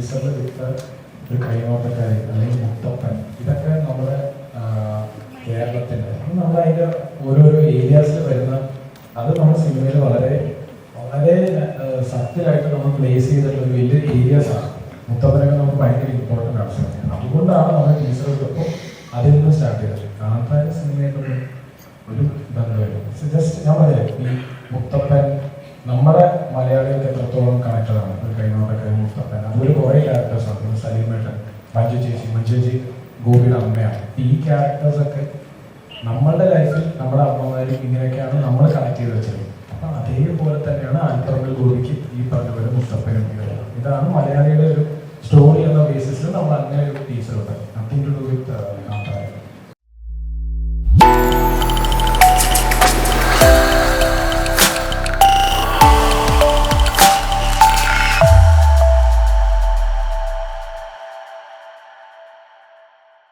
ടീച്ചറിൽ വിത്ത ഒരു കൈനോട്ടക്കാരി അല്ലെങ്കിൽ മുത്തപ്പൻ. ഇതൊക്കെ നമ്മുടെ കേരളത്തിന്റെ നമ്മൾ അതിന്റെ ഓരോരോ ഏരിയാസിൽ വരുന്ന അത് നമ്മുടെ സിനിമയിൽ വളരെ വളരെ സത്യമായിട്ട് നമ്മൾ പ്ലേസ് ചെയ്തിട്ടുള്ള ഒരു വലിയ ഏരിയാസാണ് മുത്തപ്പനൊക്കെ നമുക്ക് ഭയങ്കര ഇമ്പോർട്ടന്റ് ആവശ്യമാണ് അതുകൊണ്ടാണ് നമ്മൾ ടീച്ചറുകൾക്കൊപ്പം അതിൽ നിന്ന് സ്റ്റാർട്ട് ചെയ്തത്. കാന്താര സിനിമയായിട്ടൊരു ഒരു ബന്ധമില്ല ജസ്റ്റ് ഞാൻ പറയാം ഈ മുത്തപ്പൻ നമ്മുടെ മലയാളികൾക്ക് എത്രത്തോളം കണക്റ്റഡ് ആണ് ഒരു കൈനോട്ടൊക്കെ മുത്തപ്പൻ? അതിൽ കുറേ ക്യാരക്ടേഴ്സാണ് സലീമേട്ടൻ മഞ്ജു ചേച്ചി മഞ്ജു ചേച്ചി ഗോപിയുടെ അമ്മയാണ്. ഈ ക്യാരക്ടേഴ്സൊക്കെ നമ്മളുടെ ലൈഫിൽ നമ്മുടെ അമ്മമാരും ഇങ്ങനെയൊക്കെയാണ് നമ്മൾ കണക്ട് ചെയ്ത് വെച്ചത്. അപ്പം അതേപോലെ തന്നെയാണ് ആൻഡ്രോമിൽ ഗോപിക്ക് ഈ പറഞ്ഞ പോലെ മുസ്തഫനും ഇതാണ് മലയാളിയുടെ ഒരു സ്റ്റോറി എന്ന ബേസിസിൽ നമ്മൾ അങ്ങനെ ഒരു ടീച്ചർ ഉണ്ടാക്കുന്നത്